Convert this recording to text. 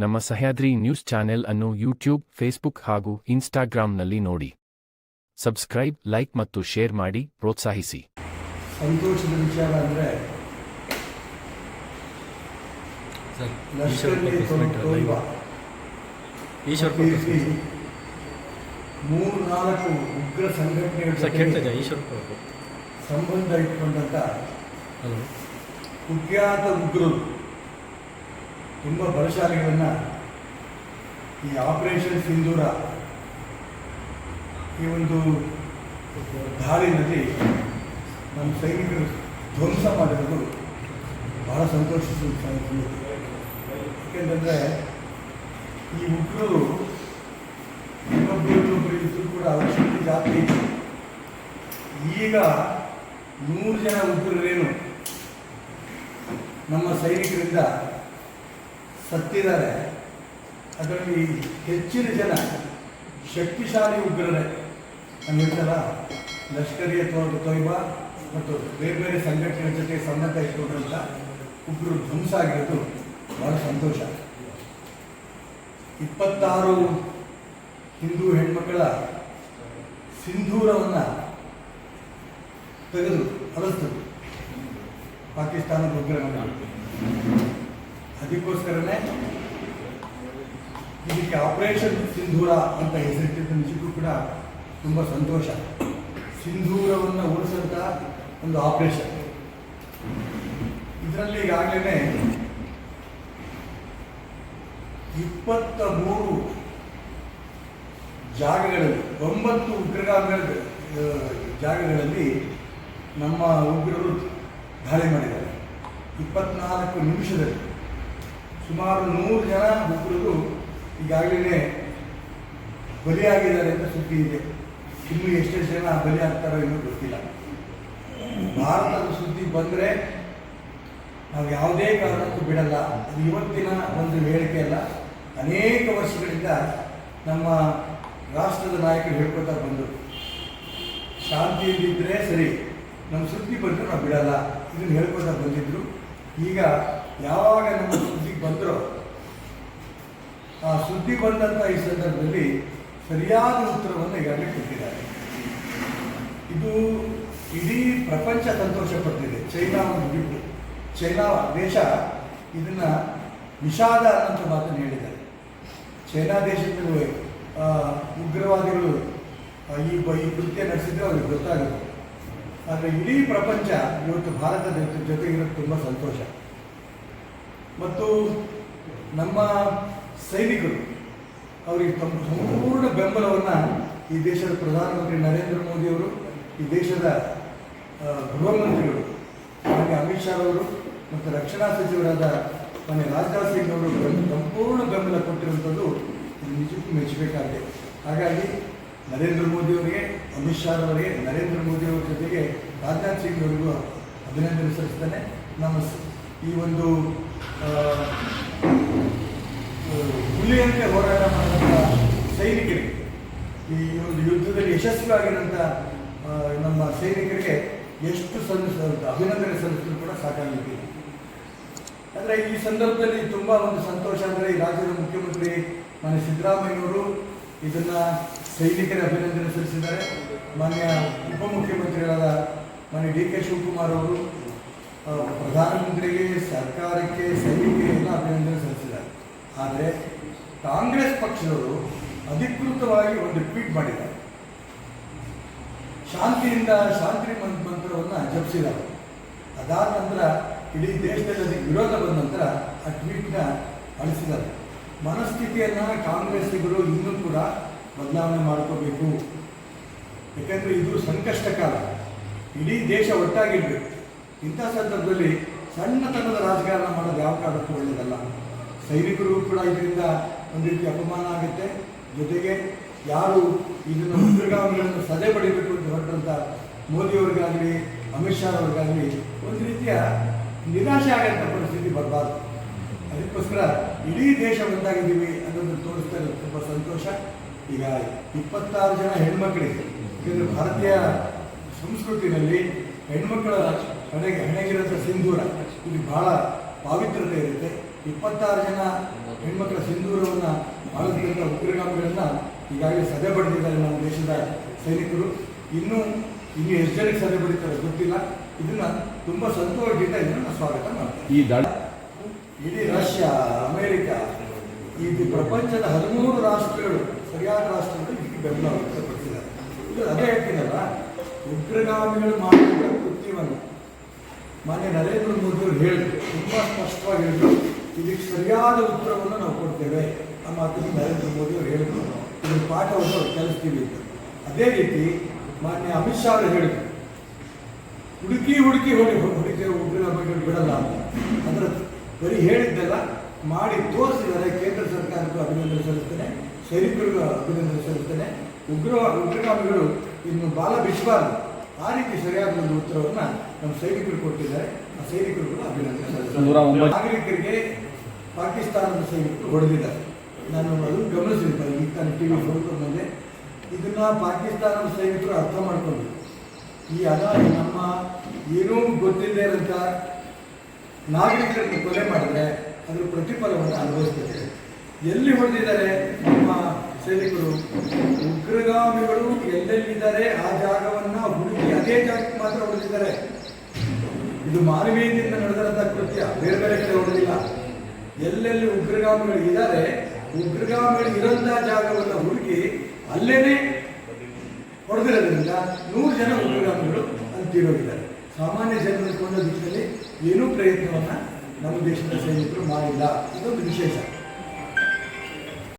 ನಮ್ಮ Sahyadri news channel ಅನ್ನು YouTube Facebook ಹಾಗೂ ಇನ್ಸ್ಟಾಗ್ರಾಂನಲ್ಲಿ ನೋಡಿ. ಸಬ್ಸ್ಕ್ರೈಬ್ ಲೈಕ್ ಮತ್ತು ಶೇರ್ ಮಾಡಿ ಪ್ರೋತ್ಸಾಹಿಸಿ. ಸಂತೋಷದ ವಿಚಾರ ಅಂದರೆ ಮೂರು ನಾಲ್ಕು ಉಗ್ರ ಸಂಘಟನೆಗಳ ಸಂಬಂಧ ಇಟ್ಕೊಂಡಂತ ಕುಖ್ಯಾತ ಉಗ್ರರು. ತುಂಬ ಬಲಶಾಲಿಗಳನ್ನು ಈ ಆಪರೇಷನ್ ಸಿಂಧೂರ ಈ ಒಂದು ದಾಳಿನಲ್ಲಿ ನಮ್ಮ ಸೈನಿಕರು ಧ್ವಂಸ ಮಾಡಿರೋದು ಬಹಳ ಸಂತೋಷಿಸುವ ಯಾಕೆಂತಂದರೆ ಈ ಉಗ್ರರು ಇನ್ನೊಬ್ಬರು ಕೂಡ ಜಾಸ್ತಿ ಇತ್ತು. ಈಗ ನೂರು ಜನ ಉಗ್ರರೇನು ನಮ್ಮ ಸೈನಿಕರಿಂದ ಸತ್ತಿದ್ದಾರೆ ಅದರಲ್ಲಿ ಹೆಚ್ಚಿನ ಜನ ಶಕ್ತಿಶಾಲಿ ಉಗ್ರರೇ. ನಾನು ಸಲ ಲಷ್ಕರಿ ಅಥವಾ ತೊಯ್ಬಾ ಮತ್ತು ಬೇರೆ ಬೇರೆ ಸಂಘಟನೆಗಳ ಜೊತೆ ಸಂಬಂಧ ಇಟ್ಕೊಂಡಂಥ ಉಗ್ರರು ಧ್ವಂಸ ಆಗಿರೋದು ಬಹಳ ಸಂತೋಷ. ಇಪ್ಪತ್ತಾರು ಹಿಂದೂ ಹೆಣ್ಮಕ್ಕಳ ಸಿಂಧೂರವನ್ನು ತೆಗೆದು ಅಳಿಸ್ತದೆ ಪಾಕಿಸ್ತಾನದ ಉಗ್ರರನ್ನು. ಅದಕ್ಕೋಸ್ಕರನೇ ಇದಕ್ಕೆ ಆಪರೇಷನ್ ಸಿಂಧೂರ ಅಂತ ಹೆಸರಿಟ್ಟಿದ್ದ ನಿಜಕ್ಕೂ ಕೂಡ ತುಂಬ ಸಂತೋಷ. ಸಿಂಧೂರವನ್ನು ಉಳಿಸಂತ ಒಂದು ಆಪರೇಷನ್ ಇದರಲ್ಲಿ ಈಗಾಗಲೇ ಇಪ್ಪತ್ತ ಮೂರು ಜಾಗಗಳಲ್ಲಿ, ಒಂಬತ್ತು ಉಗ್ರಗಾಮಿಗಳ ಜಾಗಗಳಲ್ಲಿ ನಮ್ಮ ಉಗ್ರರು ದಾಳಿ ಮಾಡಿದ್ದಾರೆ. ಇಪ್ಪತ್ನಾಲ್ಕು ನಿಮಿಷದಲ್ಲಿ. ಸುಮಾರು ನೂರು ಜನ ಹುಡುಗರು ಈಗಾಗಲೇ ಬಲಿಯಾಗಿದ್ದಾರೆ ಅಂತ ಸುದ್ದಿ ಇದೆ. ಇನ್ನು ಎಷ್ಟೆಷ್ಟು ಜನ ಬಲಿ ಆಗ್ತಾರೋ ಇನ್ನೂ ಗೊತ್ತಿಲ್ಲ. ಭಾರತದ ಸುದ್ದಿ ಬಂದರೆ ನಾವು ಯಾವುದೇ ಕಾರಣಕ್ಕೂ ಬಿಡಲ್ಲ. ಅದು ಇವತ್ತಿನ ಒಂದು ಹೇಳಿಕೆ ಅಲ್ಲ. ಅನೇಕ ವರ್ಷಗಳಿಂದ ನಮ್ಮ ರಾಷ್ಟ್ರದ ನಾಯಕರು ಹೇಳ್ಕೊತಾ ಬಂದರು. ಶಾಂತಿಯಲ್ಲಿದ್ದರೆ ಸರಿ. ನಮ್ಮ ಸುದ್ದಿ ಬಂದರೂ ನಾವು ಬಿಡಲ್ಲ. ಇದನ್ನು ಹೇಳ್ಕೊತಾ ಬಂದಿದ್ರು. ಈಗ ಯಾವಾಗ ನಮ್ಮ ಸುದ್ದಿಗೆ ಬಂದರೋ ಆ ಸುದ್ದಿ ಬಂದಂಥ ಈ ಸಂದರ್ಭದಲ್ಲಿ ಸರಿಯಾದ ಉತ್ತರವನ್ನು ಈಗಾಗಲೇ ಕೊಟ್ಟಿದ್ದಾರೆ. ಇದು ಇಡೀ ಪ್ರಪಂಚ ಸಂತೋಷ ಪಡ್ತಿದೆ ಚೈನಾವನ್ನು ಬಿಟ್ಟು. ಚೈನಾ ದೇಶ ಇದನ್ನು ವಿಷಾದ ಅನ್ನೋಂಥ ಮಾತನ್ನು ಹೇಳಿದ್ದಾರೆ. ಚೈನಾ ದೇಶದಲ್ಲಿ ಉಗ್ರವಾದಿಗಳು ಈ ಈ ಕೃತ್ಯ ನಡೆಸಿದ್ರೆ ಅವ್ರಿಗೆ ಗೊತ್ತಾಗುತ್ತೆ. ಆದರೆ ಇಡೀ ಪ್ರಪಂಚ ಇವತ್ತು ಭಾರತದ ಜೊತೆ ಜೊತೆಗಿರೋದು ತುಂಬ ಸಂತೋಷ. ಮತ್ತು ನಮ್ಮ ಸೈನಿಕರು ಅವರಿಗೆ ತಮ್ಮ ಸಂಪೂರ್ಣ ಬೆಂಬಲವನ್ನು ಈ ದೇಶದ ಪ್ರಧಾನಮಂತ್ರಿ ನರೇಂದ್ರ ಮೋದಿಯವರು ಈ ದೇಶದ ಗೃಹಮಂತ್ರಿಗಳು ಗೃಹ ಮಂತ್ರಿಗಳು ಹಾಗೆ ಅಮಿತ್ ಶಾ ಅವರು ಮತ್ತು ರಕ್ಷಣಾ ಸಚಿವರಾದ ಮಾನ್ಯ ರಾಜನಾಥ್ ಸಿಂಗ್ ಅವರು ಸಂಪೂರ್ಣ ಬೆಂಬಲ ಕೊಟ್ಟಿರುವಂಥದ್ದು ನಿಜಕ್ಕೂ ಮೆಚ್ಚಬೇಕಾಗಿದೆ. ಹಾಗಾಗಿ ನರೇಂದ್ರ ಮೋದಿಯವರಿಗೆ ಅಮಿತ್ ಶಾ ಅವರಿಗೆ ನರೇಂದ್ರ ಮೋದಿ ಅವರ ಜೊತೆಗೆ ರಾಜನಾಥ್ ಸಿಂಗ್ ಅವರಿಗೂ ಅಭಿನಂದನೆ ಸಲ್ಲಿಸ್ತಾನೆ. ನಮ್ಮ ಸ- ಈ ಒಂದು ಹುಲಿಯಂತೆ ಹೋರಾಟ ಮಾಡಿದಂಥ ಸೈನಿಕರಿಗೆ ಈ ಒಂದು ಯುದ್ಧದಲ್ಲಿ ಯಶಸ್ವಿಯಾಗಿರೋಂಥ ಆ, ನಮ್ಮ ಸೈನಿಕರಿಗೆ ಎಷ್ಟು ಸಲ್ಲಿಸಿದಂಥ ಅಭಿನಂದನೆ ಸಲ್ಲಿಸಲು ಕೂಡ ಸಾಕಾಗಿಲ್ಲ ಅಂದರೆ ಈ ಸಂದರ್ಭದಲ್ಲಿ ತುಂಬ ಒಂದು ಸಂತೋಷ ಅಂದರೆ ಈ ರಾಜ್ಯದ ಮುಖ್ಯಮಂತ್ರಿ ಮಾನ್ಯ ಸಿದ್ದರಾಮಯ್ಯವರು ಇದನ್ನು ಸೈನಿಕರ ಅಭಿನಂದನೆ ಸಲ್ಲಿಸಿದ್ದಾರೆ. ಮಾನ್ಯ ಉಪಮುಖ್ಯಮಂತ್ರಿಗಳಾದ ಮಾನ್ಯ ಡಿ ಕೆ ಶಿವಕುಮಾರ್ ಅವರು ಪ್ರಧಾನಮಂತ್ರಿಗೆ, ಸರ್ಕಾರಕ್ಕೆ, ಸೈನಿಕರಿಗೆ ಎಲ್ಲ ಅಭಿನಂದನೆ ಸಲ್ಲಿಸಿದ್ದಾರೆ. ಆದರೆ ಕಾಂಗ್ರೆಸ್ ಪಕ್ಷದವರು ಅಧಿಕೃತವಾಗಿ ಒಂದು ಟ್ವೀಟ್ ಮಾಡಿದ್ದಾರೆ. ಶಾಂತಿಯಿಂದ ಶಾಂತಿ ಮಂತ್ರವನ್ನು ಜಪಿಸಿದ್ದಾರೆ. ಅದಾದ ನಂತರ ಇಡೀ ದೇಶದಲ್ಲಿ ಅದಕ್ಕೆ ವಿರೋಧ ಬಂದ ನಂತರ ಆ ಟ್ವೀಟ್ನ ಅಳಿಸಿದ್ದಾರೆ. ಮನಸ್ಥಿತಿಯನ್ನು ಕಾಂಗ್ರೆಸ್ಸಿಗರು ಇನ್ನೂ ಕೂಡ ಬದಲಾವಣೆ ಮಾಡ್ಕೋಬೇಕು. ಯಾಕೆಂದರೆ ಇದು ಸಂಕಷ್ಟ ಕಾಲ ಇಡೀ ದೇಶ ಒಟ್ಟಾಗಿರ್ಬೇಕು. ಇಂಥ ಸಂದರ್ಭದಲ್ಲಿ ಸಣ್ಣತನದ ರಾಜಕಾರಣ ಮಾಡೋದು ಯಾವ ಕಾರಣಕ್ಕೂ ಒಳ್ಳೆಯದಲ್ಲ. ಸೈನಿಕರು ಕೂಡ ಇದರಿಂದ ಒಂದು ರೀತಿ ಅಪಮಾನ ಆಗುತ್ತೆ. ಜೊತೆಗೆ ಯಾರು ಇದನ್ನು ಉಗ್ರಗಾಮಿಗಳನ್ನು ಸದೆ ಪಡಿಬೇಕು ಅಂತ ಹೊರಟಂಥ ಮೋದಿಯವ್ರಿಗಾಗಲಿ, ಅಮಿತ್ ಶಾ ಅವ್ರಿಗಾಗಲಿ ಒಂದು ರೀತಿಯ ನಿರಾಶೆ ಆಗಂತ ಪರಿಸ್ಥಿತಿ ಬರಬಾರ್ದು. ಅದಕ್ಕೋಸ್ಕರ ಇಡೀ ದೇಶ ಒಂದಾಗಿದ್ದೀವಿ ಅನ್ನೋದನ್ನು ತೋರಿಸ್ತಾ ಇರೋದು ತುಂಬ ಸಂತೋಷ. ಈಗ ಇಪ್ಪತ್ತಾರು ಜನ ಹೆಣ್ಮಕ್ಳಿಗೆ ಇದನ್ನು ಭಾರತೀಯ ಸಂಸ್ಕೃತಿನಲ್ಲಿ ಹೆಣ್ಮಕ್ಕಳ ಹಣೆಗೆ ಹಣೆಗಿರೋಂಥ ಸಿಂಧೂರ. ಇದು ಬಹಳ ಪಾವಿತ್ರತೆ ಇರುತ್ತೆ. ಇಪ್ಪತ್ತಾರು ಜನ ಹೆಣ್ಮಕ್ಳ ಬಹಳಷ್ಟು ಉಗ್ರಗಾಮಿಗಳನ್ನ ಈಗಾಗಲೇ ಸದೆ ಬಡಿದಿದ್ದಾರೆ ನಮ್ಮ ದೇಶದ ಸೈನಿಕರು. ಇನ್ನೂ ಇನ್ನು ಎಷ್ಟು ಜನಕ್ಕೆ ಸದೆ ಬಡಿತಾರೆ ಗೊತ್ತಿಲ್ಲ. ಇದನ್ನ ತುಂಬಾ ಸಂತೋಷದಿಂದ ಇದನ್ನು ಸ್ವಾಗತ ಮಾಡ್ತಾರೆ. ಈ ದಾಳಿ ಇಡೀ ರಷ್ಯಾ ಅಮೆರಿಕ ಇದು ಪ್ರಪಂಚದ ಹದಿಮೂರು ರಾಷ್ಟ್ರಗಳು ಸರಿಯಾದ ರಾಷ್ಟ್ರಗಳು ಇದಕ್ಕೆ ಬೆಂಬಲ ವ್ಯಕ್ತಪಡಿಸಿದ್ದಾರೆ. ಅದೇ ಹೇಳ್ತೀನಲ್ಲ ಉಗ್ರಗಾಮಿಗಳು ಮಾಡಿದ ಕೃತ್ಯವನ್ನು ಮಾನ್ಯ ನರೇಂದ್ರ ಮೋದಿ ಹೇಳಿದ್ರು, ತುಂಬ ಸ್ಪಷ್ಟವಾಗಿ ಹೇಳಿದ್ರು ಇದಕ್ಕೆ ಸರಿಯಾದ ಉತ್ತರವನ್ನು ನಾವು ಕೊಡ್ತೇವೆ. ನಮ್ಮ ಅತಿಥಿ ನರೇಂದ್ರ ಮೋದಿ ಅವರು ಹೇಳಿದ್ರು. ಇದ್ರ ಪಾಠವನ್ನು ಅವ್ರು ಕಲಿಸ್ತೀವಿ ಅಂತ. ಅದೇ ರೀತಿ ಮಾನ್ಯ ಅಮಿತ್ ಶಾ ಅವರು ಹೇಳಿದ್ರು, ಹುಡುಕಿ ಹುಡುಕಿ ಹೊಡಿ ಹುಡುಕಿ ಬಗ್ಗೆ ಬಿಡಲ್ಲ ಅಂತ. ಅದರ ಬರೀ ಹೇಳಿದ್ದೆಲ್ಲ ಮಾಡಿ ತೋರಿಸಿದರೆ ಕೇಂದ್ರ ಸರ್ಕಾರಕ್ಕೂ ಅಭಿನಂದನೆ ಸಲ್ಲಿಸ್ತೇನೆ, ಸೈನಿಕರಿಗೂ ಅಭಿನಂದನೆ ಸಲ್ಲಿಸ್ತೇನೆ. ಉಗ್ರ ಉಗ್ರಗಾಮಿಗಳು ಇನ್ನು ಬಾಲ ಬಿಚ್ಚಬಾರದು. ಆ ರೀತಿ ಸರಿಯಾದ ಒಂದು ಉತ್ತರವನ್ನು ನಮ್ಮ ಸೈನಿಕರು ಕೊಟ್ಟಿದ್ದಾರೆ. ಆ ಸೈನಿಕರು ಕೂಡ ಅಭಿನಂದನೆ ನಾಗರಿಕರಿಗೆ ಪಾಕಿಸ್ತಾನದ ಸೈನಿಕರು ಹೊಡೆದಿದ್ದಾರೆ. ನಾನು ಅದು ಗಮನಿಸಿದ್ದೀನಿ ಈಗ ತಾನು ಟಿ ವಿ ಫೋಟೋ ಬಂದೆ. ಇದನ್ನ ಪಾಕಿಸ್ತಾನದ ಸೈನಿಕರು ಅರ್ಥ ಮಾಡ್ಕೊಂಡು ಈ ಅದ ನಮ್ಮ ಏನೂ ಗೊತ್ತಿಲ್ಲದೆ ಅಂತ ನಾಗರಿಕರನ್ನು ಕೊಲೆ ಮಾಡಿದ್ರೆ ಅದ್ರ ಪ್ರತಿಫಲವನ್ನು ಅನುಭವಿಸ್ತಾರೆ ಎಲ್ಲಿ ಹೊಡೆದಿದ್ದಾರೆ ನಮ್ಮ ಸೈನಿಕರು? ಉಗ್ರಗಾಮಿಗಳು ಎಲ್ಲೆಲ್ಲಿದ್ದಾರೆ? ಆ ಜಾಗವನ್ನ ಅದೇ ಜಾಗಕ್ಕೆ ಮಾತ್ರ ಹೊಡೆದಿದ್ದಾರೆ. ಇದು ಮಾನವೀಯದಿಂದ ನಡೆದಂಥ ಕೃತ್ಯ, ಬೇರೆ ಬೇರೆ ಕಡೆ ಹೊಡೆದಿಲ್ಲ. ಎಲ್ಲೆಲ್ಲಿ ಉಗ್ರಗಾಮಿಗಳು ಇದ್ದಾರೆ, ಉಗ್ರಗಾಮಿಗಳು ಇರೋಂಥ ಜಾಗವನ್ನು ಹುಡುಕಿ ಅಲ್ಲೇನೆ ಹೊಡೆದಿರೋದ್ರಿಂದ ನೂರು ಜನ ಉಗ್ರಗಾಮಿಗಳು ಅಲ್ಲಿ ತೀರೋಗಿದ್ದಾರೆ. ಸಾಮಾನ್ಯ ಜನರನ್ನು ಕೊಂಡ ದಿಕ್ಕಲ್ಲಿ ಏನೂ ಪ್ರಯತ್ನವನ್ನ ನಮ್ಮ ದೇಶದ ಸೈನಿಕರು ಮಾಡಿಲ್ಲ. ಇದೊಂದು ವಿಶೇಷ.